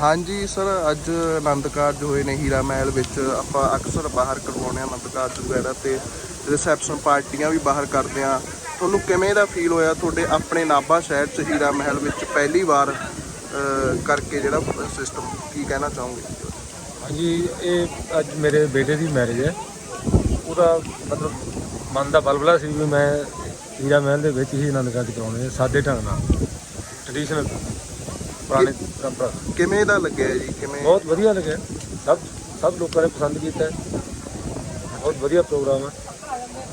ਹਾਂਜੀ ਸਰ, ਅੱਜ ਆਨੰਦ ਕਾਰਜ ਹੋਏ ਨੇ ਹੀਰਾ ਮਹਿਲ ਵਿੱਚ। ਆਪਾਂ ਅਕਸਰ ਬਾਹਰ ਕਰਵਾਉਂਦੇ ਆ ਆਨੰਦ ਕਾਰਜ ਵਗੈਰਾ ਤੇ ਰਿਸੈਪਸ਼ਨ ਪਾਰਟੀਆਂ ਵੀ ਬਾਹਰ ਕਰਦੇ ਆ ਤੁਹਾਨੂੰ ਕਿਵੇਂ ਦਾ ਫੀਲ ਹੋਇਆ? ਤੁਹਾਡੇ ਆਪਣੇ ਨਾਭਾ ਸ਼ਹਿਰ 'ਚ ਹੀਰਾ ਮਹਿਲ ਵਿੱਚ ਪਹਿਲੀ ਵਾਰ ਕਰਕੇ ਜਿਹੜਾ ਸਿਸਟਮ ਕੀ ਕਹਿਣਾ ਚਾਹੋਗੇ? ਹਾਂਜੀ, ਇਹ ਅੱਜ ਮੇਰੇ ਬੇਟੇ ਦੀ ਮੈਰਿਜ ਹੈ। ਉਹਦਾ ਮਤਲਬ ਮਨ ਦਾ ਬਲਬਲਾ ਸੀ ਵੀ ਮੈਂ ਹੀਰਾ ਮਹਿਲ ਦੇ ਵਿੱਚ ਹੀ ਆਨੰਦ ਕਾਰਜ ਕਰਾਉਣੇ ਆ, ਸਾਦੇ ਢੰਗ ਨਾਲ। ਟ੍ਰੈਡੀਸ਼ਨਲ ਪੁਰਾਣੇ ਪਰੰਪਰਾ। ਕਿਵੇਂ ਦਾ ਲੱਗਿਆ ਜੀ? ਕਿਵੇਂ ਬਹੁਤ ਵਧੀਆ ਲੱਗਿਆ। ਸਭ ਸਭ ਲੋਕਾਂ ਨੇ ਪਸੰਦ ਕੀਤਾ ਹੈ। ਬਹੁਤ ਵਧੀਆ ਪ੍ਰੋਗਰਾਮ ਹੈ।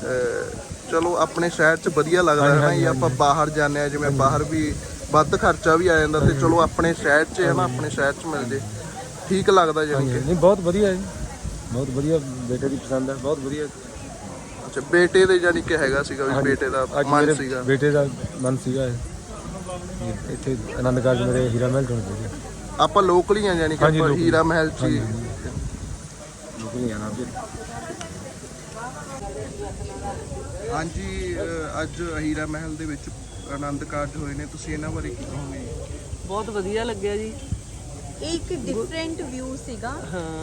ਅਹ, ਚਲੋ ਆਪਣੇ ਸ਼ਹਿਰ 'ਚ ਵਧੀਆ ਲੱਗਦਾ ਹੈ ਨਾ ਜੀ। ਆਪਾਂ ਬਾਹਰ ਜਾਂਦੇ ਆ ਜਿਵੇਂ ਬਾਹਰ ਵੀ ਵੱਧ ਖਰਚਾ ਵੀ ਆ ਜਾਂਦਾ ਤੇ ਚਲੋ ਆਪਣੇ ਸ਼ਹਿਰ 'ਚ ਹੈ ਨਾ ਆਪਣੇ ਸ਼ਹਿਰ 'ਚ ਮਿਲ ਜੇ। ਠੀਕ ਲੱਗਦਾ ਜਾਨੀ ਕਿ। ਨਹੀਂ ਬਹੁਤ ਵਧੀਆ ਹੈ ਜੀ। ਬਹੁਤ ਵਧੀਆ ਬੇਟੇ ਦੀ ਪਸੰਦ ਹੈ। ਬਹੁਤ ਵਧੀਆ। ਅੱਛਾ ਬੇਟੇ ਦੇ ਜਾਨੀ ਕਿ ਹੈਗਾ ਸੀਗਾ ਵੀ ਬੇਟੇ ਦਾ ਅੱਜ ਮਨ ਮੇਰੇ ਸੀਗਾ। ਬੇਟੇ ਦਾ ਮਨ ਸੀਗਾ ਇਹ। ਇੱਥੇ ਆਨੰਦ ਕਾਰਜ ਮੇਰੇ ਹੀਰਾ ਮਹਿਲ ਤੋਂ ਹੋਣਾ ਚਾਹੀਦਾ ਆਪਾਂ ਲੋਕਲ ਹੀ ਆ ਜਾਨੀ ਕਿ ਹਾਂਜੀ, ਆਪਾਂ ਲੋਕਲ। ਹੀਰਾ ਮਹਿਲ 'ਚ ਹੀ। ਆਣਾ ਹਾਂਜੀ। ਅੱਜ ਹੀਰਾ ਮਹਿਲ ਦੇ ਵਿੱਚ ਆਨੰਦ ਕਾਰਜ ਹੋਏ ਨੇ। ਤੁਸੀਂ ਇਹਨਾਂ ਬਾਰੇ ਕੀ ਕਹੋਗੇ? ਬਹੁਤ ਵਧੀਆ ਲੱਗਿਆ ਜੀ। ਇਹ ਇੱਕ ਡਿਫਰੈਂਟ ਵਿਊ ਸੀਗਾ।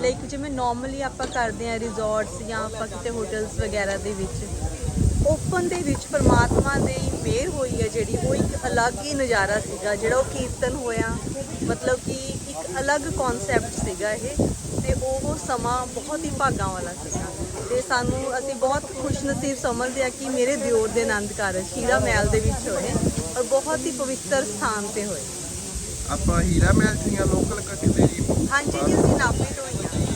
ਲਾਈਕ ਜਿਵੇਂ ਨਾਰਮਲੀ ਆਪਾਂ ਕਰਦੇ ਆ ਰਿਜ਼ੋਰਟਸ ਜਾਂ ਆਪਾਂ ਕਿਤੇ ਹੋਟਲਸ ਵਗੈਰਾ ਦੇ ਵਿੱਚ। ਓਪਨ ਦੇ ਵਿੱਚ ਪਰਮਾਤਮਾ ਦੀ ਮਿਹਰ ਹੋਈ ਹੈ ਜਿਹੜੀ ਉਹ ਇੱਕ ਅਲੱਗ ਹੀ ਨਜ਼ਾਰਾ ਸੀਗਾ ਜਿਹੜਾ ਉਹ ਕੀਰਤਨ ਹੋਇਆ। ਮਤਲਬ ਕਿ ਇੱਕ ਅਲੱਗ ਕਨਸੈਪਟ ਸੀਗਾ ਇਹ ਤੇ ਉਹ ਸਮਾਂ ਬਹੁਤ ਹੀ ਭਾਗਾਂ ਵਾਲਾ ਸੀਗਾ। ਤੇ ਸਾਨੂੰ ਅਸੀਂ ਬਹੁਤ ਖੁਸ਼ਨਸੀਬ ਸਮਝਦੇ ਆ ਕਿ ਮੇਰੇ ਦਿਓਰ ਦੇ ਆਨੰਦ ਕਾਰਜ ਹੀਰਾ ਮਹਿਲ ਦੇ ਵਿੱਚ ਹੋਏ ਔਰ ਬਹੁਤ ਹੀ ਪਵਿੱਤਰ ਸਥਾਨ ਤੇ ਹੋਏ। ਆਪਾਂ ਹੀਰਾ ਮਹਿਲ ਦੀਆਂ ਲੋਕਲ ਕਿਤੇ ਜੀ। ਹਾਂਜੀ ਜੀ ਅਸੀਂ ਨਾਭੇ ਤੋਂ ਹੀ ਹਾਂ।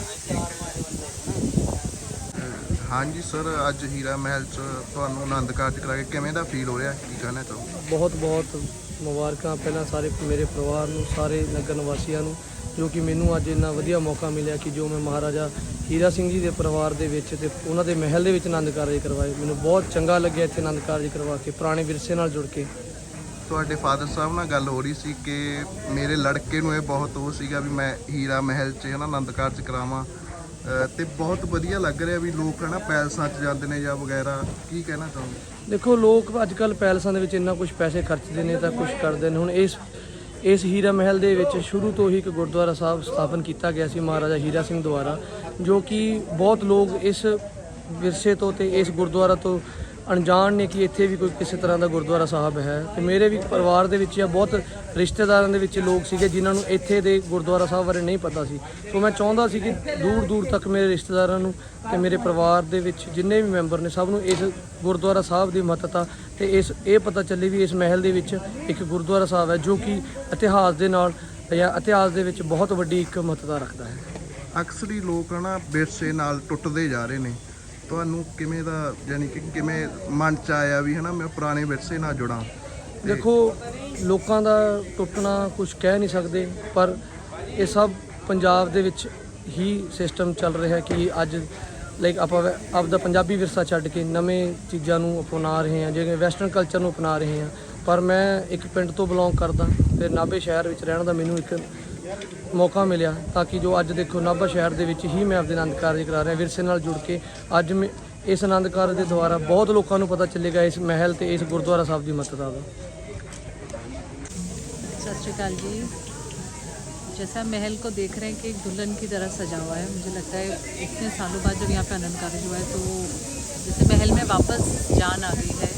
ਹਾਂਜੀ ਸਰ ਅੱਜ ਹੀਰਾ ਮਹਿਲ 'ਚ ਤੁਹਾਨੂੰ ਆਨੰਦ ਕਾਰਜ ਕਰਾ ਕੇ ਕਿਵੇਂ ਦਾ ਫੀਲ ਹੋ ਰਿਹਾ? ਕੀ ਕਹਿਣਾ ਚਾਹੋਗੇ? ਬਹੁਤ ਬਹੁਤ ਮੁਬਾਰਕਾਂ ਪਹਿਲਾਂ ਸਾਰੇ ਮੇਰੇ ਪਰਿਵਾਰ ਨੂੰ ਸਾਰੇ ਨਗਰ ਨਿਵਾਸੀਆਂ ਨੂੰ ਜੋ ਕਿ ਮੈਨੂੰ ਅੱਜ ਇੰਨਾ ਵਧੀਆ ਮੌਕਾ ਮਿਲਿਆ ਕਿ ਜੋ ਮੈਂ ਮਹਾਰਾਜਾ ਹੀਰਾ ਸਿੰਘ ਜੀ ਦੇ ਪਰਿਵਾਰ ਦੇ ਵਿੱਚ ਤੇ ਉਹਨਾਂ ਦੇ ਮਹਿਲ ਦੇ ਵਿੱਚ ਆਨੰਦ ਕਾਰਜ ਕਰਵਾਏ। ਮੈਨੂੰ ਬਹੁਤ ਚੰਗਾ ਲੱਗਿਆ ਇੱਥੇ ਆਨੰਦ ਕਾਰਜ ਕਰਵਾ ਕੇ ਪੁਰਾਣੇ ਵਿਰਸੇ ਨਾਲ ਜੁੜ ਕੇ। ਤੁਹਾਡੇ ਫਾਦਰ ਸਾਹਿਬ ਨਾਲ ਗੱਲ ਹੋ ਰਹੀ ਸੀ ਕਿ ਮੇਰੇ ਲੜਕੇ ਨੂੰ ਇਹ ਬਹੁਤ ਉਹ ਸੀਗਾ ਵੀ ਮੈਂ ਹੀਰਾ ਮਹਿਲ 'ਚ ਹਨਾ ਆਨੰਦ ਕਾਰਜ ਕਰਾਵਾਂ। ਤੇ ਬਹੁਤ ਵਧੀਆ ਲੱਗ ਰਿਹਾ ਵੀ ਲੋਕ ਹਨਾ ਪੈਲਸਾਂ 'ਚ ਜਾਂਦੇ ਨੇ ਜਾਂ ਵਗੈਰਾ। ਕੀ ਕਹਿਣਾ ਚਾਹੋਗੇ? ਦੇਖੋ, ਲੋਕ ਅੱਜ ਕੱਲ ਪੈਲਸਾਂ ਦੇ ਵਿੱਚ ਇੰਨਾ ਕੁਝ ਪੈਸੇ ਖਰਚਦੇ ਨੇ ਤਾਂ ਕੁਝ ਕਰਦੇ ਨੇ। ਹੁਣ ਇਸ ਇਸ ਹੀਰਾ ਮਹਿਲ ਦੇ ਵਿੱਚ ਸ਼ੁਰੂ ਤੋਂ ਹੀ ਇੱਕ ਗੁਰਦੁਆਰਾ ਸਾਹਿਬ ਸਥਾਪਨ ਕੀਤਾ ਗਿਆ ਸੀ ਮਹਾਰਾਜਾ ਹੀਰਾ ਸਿੰਘ ਦੁਆਰਾ, ਜੋ ਕਿ ਬਹੁਤ ਲੋਕ ਇਸ ਵਿਰਸੇ ਤੋਂ ਤੇ ਇਸ ਗੁਰਦੁਆਰਾ ਤੋਂ ਅਣਜਾਣ ਨੇ ਕਿ ਇੱਥੇ ਵੀ ਕੋਈ ਕਿਸੇ ਤਰ੍ਹਾਂ ਦਾ ਗੁਰਦੁਆਰਾ ਸਾਹਿਬ ਹੈ। ਤੇ ਮੇਰੇ ਵੀ ਪਰਿਵਾਰ ਦੇ ਵਿੱਚ ਜਾਂ ਬਹੁਤ ਰਿਸ਼ਤੇਦਾਰਾਂ ਦੇ ਵਿੱਚ ਲੋਕ ਸੀਗੇ ਜਿਨ੍ਹਾਂ ਨੂੰ ਇੱਥੇ ਦੇ ਗੁਰਦੁਆਰਾ ਸਾਹਿਬ ਬਾਰੇ ਨਹੀਂ ਪਤਾ ਸੀ। ਸੋ ਮੈਂ ਚਾਹੁੰਦਾ ਸੀ ਕਿ ਦੂਰ ਦੂਰ ਤੱਕ ਮੇਰੇ ਰਿਸ਼ਤੇਦਾਰਾਂ ਨੂੰ ਤੇ ਮੇਰੇ ਪਰਿਵਾਰ ਦੇ ਵਿੱਚ ਜਿੰਨੇ ਵੀ ਮੈਂਬਰ ਨੇ ਸਭ ਨੂੰ ਇਸ ਗੁਰਦੁਆਰਾ ਸਾਹਿਬ ਦੀ ਮਹੱਤਤਾ ਤੇ ਇਸ ਇਹ ਪਤਾ ਚੱਲੇ ਵੀ ਇਸ ਮਹਿਲ ਦੇ ਵਿੱਚ ਇੱਕ ਗੁਰਦੁਆਰਾ ਸਾਹਿਬ ਹੈ ਜੋ ਕਿ ਇਤਿਹਾਸ ਦੇ ਨਾਲ ਜਾਂ ਇਤਿਹਾਸ ਦੇ ਵਿੱਚ ਬਹੁਤ ਵੱਡੀ ਇੱਕ ਮਹੱਤਤਾ ਰੱਖਦਾ ਹੈ। ਅਕਸਰ ਹੀ ਲੋਕ ਹਨਾ ਵਿਰਸੇ ਨਾਲ ਟੁੱਟਦੇ ਜਾ ਰਹੇ ਨੇ। ਤੁਹਾਨੂੰ ਕਿਵੇਂ ਦਾ, ਯਾਨੀ ਕਿ ਕਿਵੇਂ ਮਨ 'ਚ ਆਇਆ ਵੀ ਹਨਾ, ਮੈਂ ਪੁਰਾਣੇ ਵਿਰਸੇ ਨਾਲ ਜੁੜਾਂ? ਦੇਖੋ, ਲੋਕਾਂ ਦਾ ਟੁੱਟਣਾ ਕੁਝ ਕਹਿ ਨਹੀਂ ਸਕਦੇ, ਪਰ ਇਹ ਸਭ ਪੰਜਾਬ ਦੇ ਵਿੱਚ ਹੀ ਸਿਸਟਮ ਚੱਲ ਰਿਹਾ ਕਿ ਅੱਜ ਲਾਈਕ ਆਪਾਂ ਵੈ- ਆਪਦਾ ਪੰਜਾਬੀ ਵਿਰਸਾ ਛੱਡ ਕੇ ਨਵੇਂ ਚੀਜ਼ਾਂ ਨੂੰ ਅਪਣਾ ਰਹੇ ਹਾਂ, ਜਿਵੇਂ ਵੈਸਟਰਨ ਕਲਚਰ ਨੂੰ ਅਪਣਾ ਰਹੇ ਹਾਂ। ਪਰ ਮੈਂ ਇੱਕ ਪਿੰਡ ਤੋਂ ਬਿਲੋਂਗ ਕਰਦਾ, ਤੇ ਨਾਭੇ ਸ਼ਹਿਰ ਵਿੱਚ ਰਹਿਣ ਦਾ ਮੈਨੂੰ ਇੱਕ ਮੌਕਾ ਮਿਲਿਆ ਤਾਂ ਕਿ ਜੋ ਅੱਜ ਦੇਖੋ ਨਾਭਾ ਸ਼ਹਿਰ ਦੇ ਵਿੱਚ ਹੀ ਮੈਂ ਆਪਦੇ ਆਨੰਦ ਕਾਰਜ ਕਰਾ ਰਿਹਾ ਵਿਰਸੇ ਨਾਲ ਜੁੜ ਕੇ ਅੱਜ ਮੈਂ ਇਸ ਆਨੰਦ ਕਾਰਜ ਦੇ ਦੁਆਰਾ ਬਹੁਤ ਲੋਕਾਂ ਨੂੰ ਪਤਾ ਚੱਲੇਗਾ ਇਸ ਮਹਿਲ ਤੇ ਇਸ ਗੁਰਦੁਆਰਾ ਸਾਹਿਬ ਦੀ ਮਹੱਤਤਾ ਦਾ सत श्रीकाल जी जैसा महल को देख रहे हैं कि एक दुल्हन की तरह सजा हुआ है मुझे लगता है इतने सालों बाद जब यहाँ पे आनंद कार्य हुआ है तो जैसे महल में वापस जान आ गई है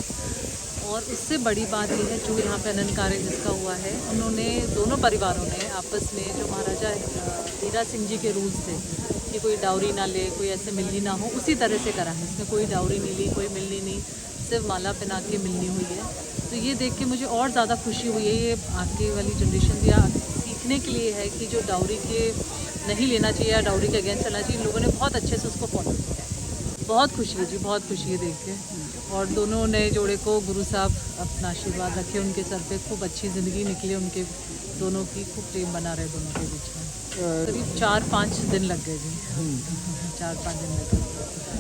और उससे बड़ी बात यह है, जो यहाँ पे आनंद कार्य जिसका हुआ है, उन्होंने दोनों परिवारों ने आपस में जो महाराजा हीरा सिंह जी के रूल्स थे कि कोई डाउरी ना ले, कोई ऐसे मिलनी ना हो, उसी तरह से करा है। इसमें कोई डाउरी नहीं ली, कोई मिलनी नहीं, सिर्फ़ माला पहना के मिलनी हुई है। तो ये देख के मुझे और ज़्यादा खुशी हुई है, ये आगे वाली जनरेशन या सीखने के लिए है कि जो डाउरी के नहीं लेना चाहिए या डाउरी के अगेंस्ट चलना चाहिए लोगों ने बहुत अच्छे से उसको फॉलो किया बहुत खुशी है जी, बहुत खुशी है देख के। और दोनों नए जोड़े को गुरु साहब अपना आशीर्वाद रखे उनके सर पे खूब अच्छी ज़िंदगी निकली उनके दोनों की खूब प्रेम बना रहे दोनों के बीच में। करीब चार पाँच दिन लग गए जी। चार पाँच दिन लग गए।